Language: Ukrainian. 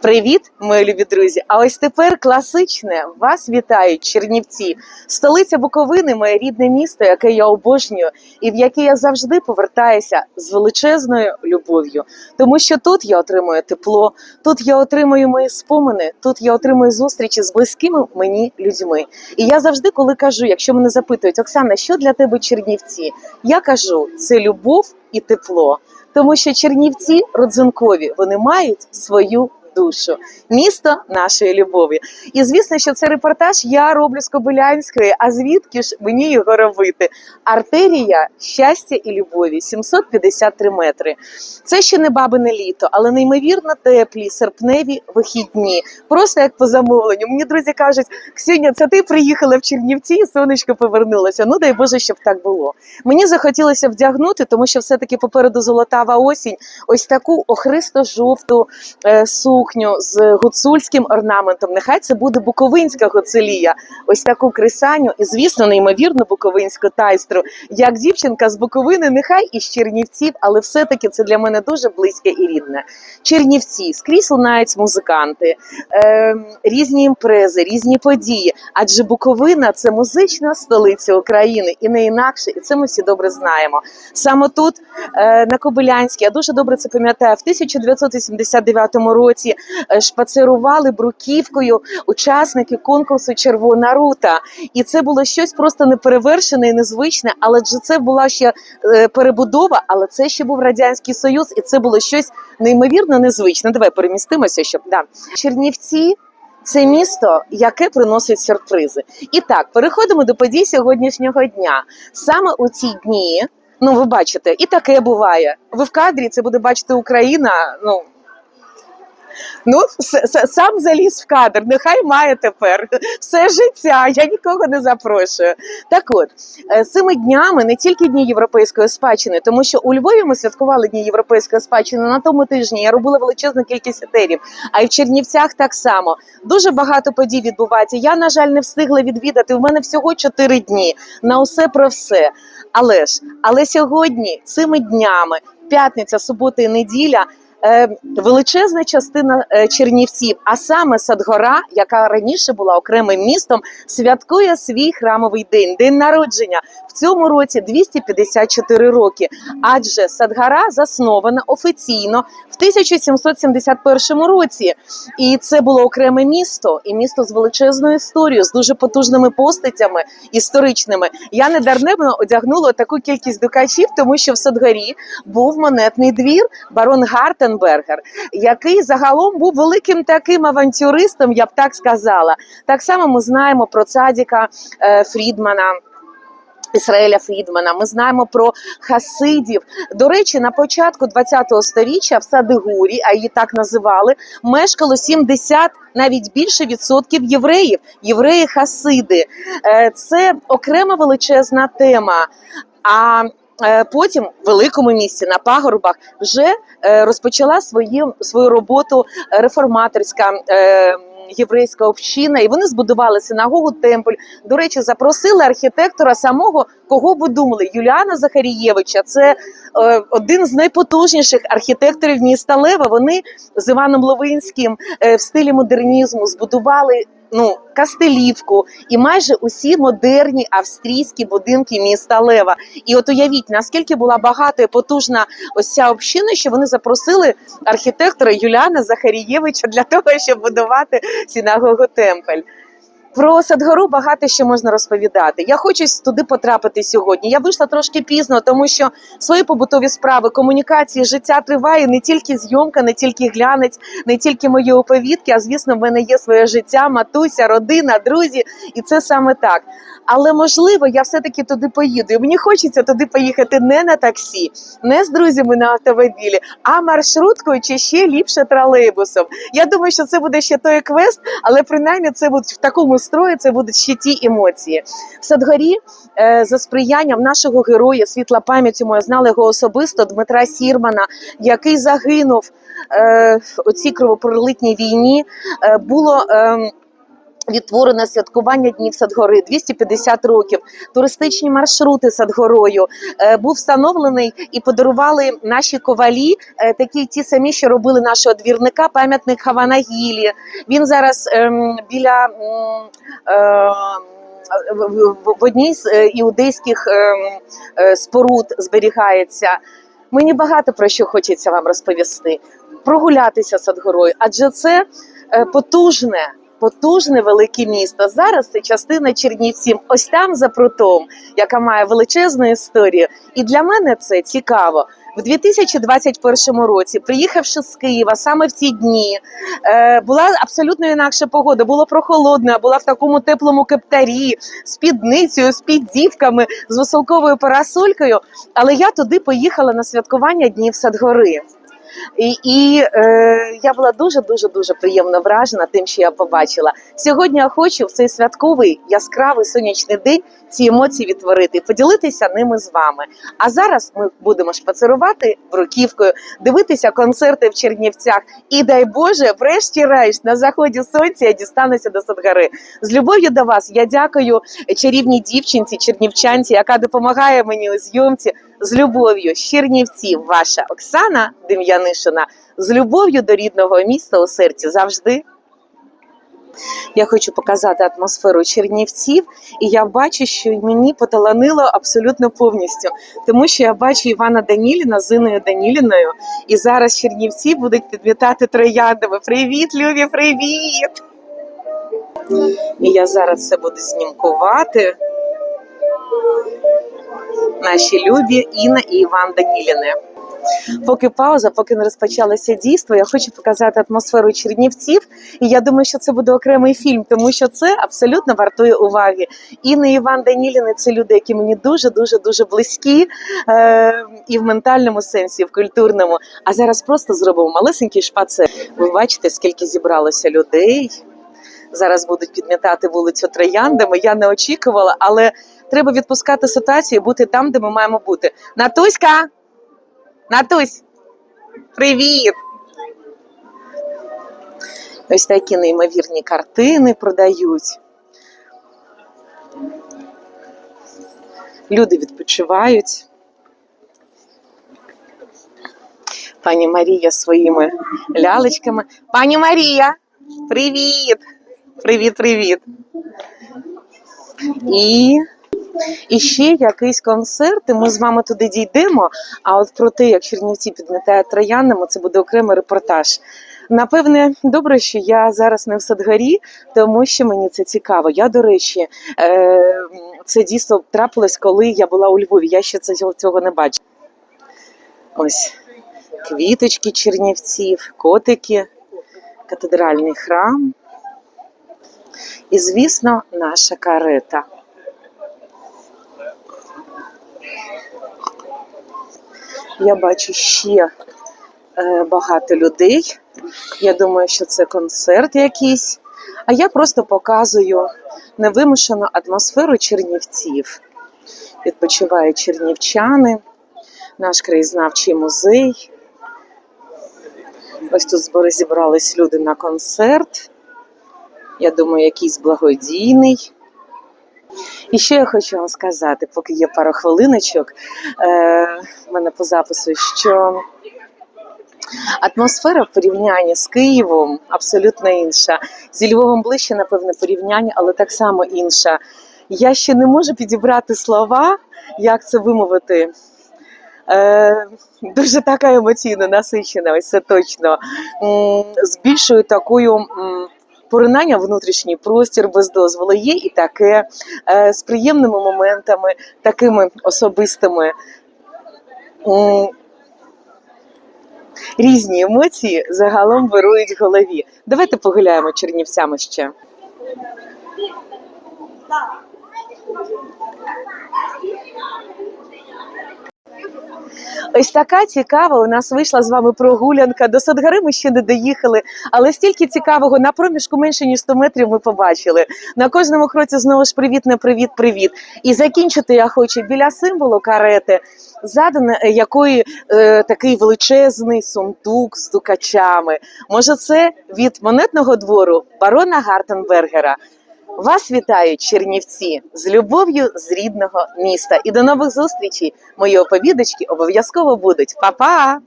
Привіт, мої любі друзі! А ось тепер класичне вас вітають Чернівці, столиця Буковини, моє рідне місто, яке я обожнюю, і в яке я завжди повертаюся з величезною любов'ю. Тому що тут я отримую тепло, тут я отримую мої спомини, тут я отримую зустрічі з близькими мені людьми. І я завжди, коли кажу, якщо мене запитують, Оксана, що для тебе Чернівці? Я кажу, це любов і тепло. Тому що Чернівці родзинкові, вони мають свою душу, місто нашої любові. І звісно, що це репортаж я роблю з Кобилянської. А звідки ж мені його робити? Артерія щастя і любові 753 метри. Це ще не бабине літо, але неймовірно теплі серпневі вихідні. Просто як по замовленню. Мені друзі кажуть, Ксюня, це ти приїхала в Чернівці, і сонечко повернулося. Ну дай Боже, щоб так було. Мені захотілося вдягнути, тому що все-таки попереду золотава осінь. Ось таку охристо-жовту е, сукню з гуцульським орнаментом. Нехай це буде буковинська гуцелія. Ось таку крисаню і, звісно, неймовірну буковинську тайстру. Як дівчинка з Буковини, нехай із Чернівців, але все-таки це для мене дуже близьке і рідне. Чернівці скрізь лунають музиканти, е, різні імпрези, різні події. Адже Буковина це музична столиця України і не інакше, і це ми всі добре знаємо. Саме тут, е, на Кобилянській, я дуже добре це пам'ятаю, в 1989 році е, шпацирували бруківкою учасники конкурсу Червона рута. І це було щось просто неперевершене і незвичне, але це була ще е, перебудова, але це ще був радянський союз, і це було щось неймовірно незвичне. Давай перемістимося, щоб да Чернівці. Це місто, яке приносить сюрпризи. І так, переходимо до подій сьогоднішнього дня. Саме у ці дні, ну ви бачите, і таке буває. Ви в кадрі це буде бачити Україна. Ну Ну, сам заліз в кадр, нехай має тепер все життя. Я нікого не запрошую. Так от е, цими днями не тільки дні європейської спадщини, тому що у Львові ми святкували дні європейської спадщини на тому тижні. Я робила величезну кількість етерів. А й в Чернівцях так само дуже багато подій відбувається. Я, на жаль, не встигла відвідати. У мене всього 4 дні на усе про все. Але ж, але сьогодні, цими днями, п'ятниця, субота і неділя. Е, Величезна частина е, Чернівців, а саме Садгора, яка раніше була окремим містом, святкує свій храмовий день, день народження цьому році 254 роки. Адже Садгора заснована офіційно в 1771 році, і це було окреме місто, і місто з величезною історією, з дуже потужними постатями історичними. Я недарневно одягнула таку кількість дукачів, тому що в Садгорі був монетний двір барон Гартенбергер, який загалом був великим таким авантюристом, я б так сказала. Так само ми знаємо про цадіка е, Фрідмана. Ісраїля Фрідмана, ми знаємо про хасидів. До речі, на початку 20-го сторіччя в Садигурі, а її так називали, мешкало 70, навіть більше відсотків євреїв. Євреї хасиди. Е, Це окрема величезна тема. А е, потім в великому місті на пагорбах вже е, розпочала свої, свою роботу реформаторська. Єврейська община, і вони збудували синагогу темпль. До речі, запросили архітектора самого, кого ви думали, Юліана Захарієвича. Це е, один з найпотужніших архітекторів міста Лева. Вони з Іваном Ловинським е, в стилі модернізму збудували ну Кастелівку і майже усі модерні австрійські будинки міста Лева. І от уявіть, наскільки була багата і потужна ось ця община, що вони запросили архітектора Юліана Захарієвича для того, щоб будувати синагогу Темпель. Про Садгору багато що можна розповідати. Я хочу туди потрапити сьогодні. Я вийшла трошки пізно, тому що свої побутові справи, комунікації, життя триває не тільки зйомка, не тільки глянець, не тільки мої оповідки. А звісно, в мене є своє життя, матуся, родина, друзі, і це саме так. Але можливо, я все-таки туди поїду. І мені хочеться туди поїхати не на таксі, не з друзями на автомобілі, а маршруткою чи ще ліпше тролейбусом. Я думаю, що це буде ще той квест, але принаймні це буде в такому строї, це будуть ще ті емоції. В Садгорі е, за сприянням нашого героя світла пам'яті моя знала його особисто Дмитра Сірмана, який загинув е, в цій кровопролитній війні. Е, було. Е, Відтворено святкування днів Садгори 250 років, туристичні маршрути Садгорою е, був встановлений і подарували наші ковалі, е, такі ті самі, що робили нашого двірника, пам'ятник Хаванагілі. Він зараз ем, біля м, е, в- одній з іудейських ем, споруд зберігається. Мені багато про що хочеться вам розповісти. Прогулятися Садгорою, адже це потужне. Потужне велике місто. Зараз це частина Чернівців. Ось там за прутом, яка має величезну історію. І для мене це цікаво. В 2021 році, приїхавши з Києва саме в ці дні, е, була абсолютно інакша погода. Було прохолодно, я була в такому теплому кептарі, з спідницею, з піддівками, з веселковою парасолькою. Але я туди поїхала на святкування Днів Садгори. І, і е, я була дуже дуже дуже приємно вражена тим, що я побачила. Сьогодні я хочу в цей святковий яскравий сонячний день ці емоції відтворити, поділитися ними з вами. А зараз ми будемо шпацирувати бруківкою, дивитися концерти в Чернівцях. І дай Боже, врешті-решт на заході сонця я дістануся до Садгари. З любов'ю до вас я дякую чарівній дівчинці, чернівчанці, яка допомагає мені у зйомці. З любов'ю з Чернівців, ваша Оксана Дем'янишина. З любов'ю до рідного міста у серці завжди. Я хочу показати атмосферу Чернівців, і я бачу, що мені поталанило абсолютно повністю, тому що я бачу Івана Даніліна з Іною Даніліною, і зараз Чернівці будуть підмітати трояндами. Привіт, Любі, привіт! І я зараз це буду знімкувати. Наші любі Інна і Іван Даніліни. Поки пауза, поки не розпочалося дійство, я хочу показати атмосферу Чернівців. І я думаю, що це буде окремий фільм, тому що це абсолютно вартує уваги. І Іван Даніліни це люди, які мені дуже дуже дуже близькі е- і в ментальному сенсі, і в культурному. А зараз просто зробимо малесенький шпацер. Ви бачите, скільки зібралося людей. Зараз будуть підмітати вулицю трояндами. Я не очікувала, але треба відпускати ситуацію, і бути там, де ми маємо бути. Натуська! Натусь! Привіт! Ось такі неймовірні картини продають. Люди відпочивають. Пані Марія своїми лялечками. Пані Марія! Привіт! Привіт, привіт! І, і ще якийсь концерт, і ми з вами туди дійдемо. А от про те, як Чернівці підмітають троянами, це буде окремий репортаж. Напевне, добре, що я зараз не в Садгарі, тому що мені це цікаво. Я, до речі, е, це дійсно трапилось, коли я була у Львові. Я ще цього не бачила. Ось квіточки чернівців, котики, катедральний храм. І, звісно, наша карета. Я бачу ще е, багато людей. Я думаю, що це концерт якийсь. А я просто показую невимушену атмосферу чернівців. Відпочивають чернівчани, наш краєзнавчий музей. Ось тут збори зібрались люди на концерт. Я думаю, якийсь благодійний. І ще я хочу вам сказати, поки є пару хвилиночок е, в мене по запису, що атмосфера в порівнянні з Києвом абсолютно інша. Зі Львовом ближче, напевне, порівняння, але так само інша. Я ще не можу підібрати слова, як це вимовити. Е, дуже така емоційно насичена, ось це точно. З більшою такою. Поринання в внутрішній простір без дозволу є і таке е, з приємними моментами, такими особистими. Різні емоції загалом вирують в голові. Давайте погуляємо чернівцями ще. Ось така цікава у нас вийшла з вами прогулянка. До Садгари ми ще не доїхали, але стільки цікавого на проміжку менше ніж 100 метрів ми побачили. На кожному кроці знову ж привіт, не привіт, привіт. І закінчити я хочу біля символу карети, задан якої е, такий величезний сундук з стукачами. Може, це від монетного двору барона Гартенбергера. Вас вітають Чернівці з любов'ю з рідного міста. І до нових зустрічей. Мої оповідочки обов'язково будуть. Па-па!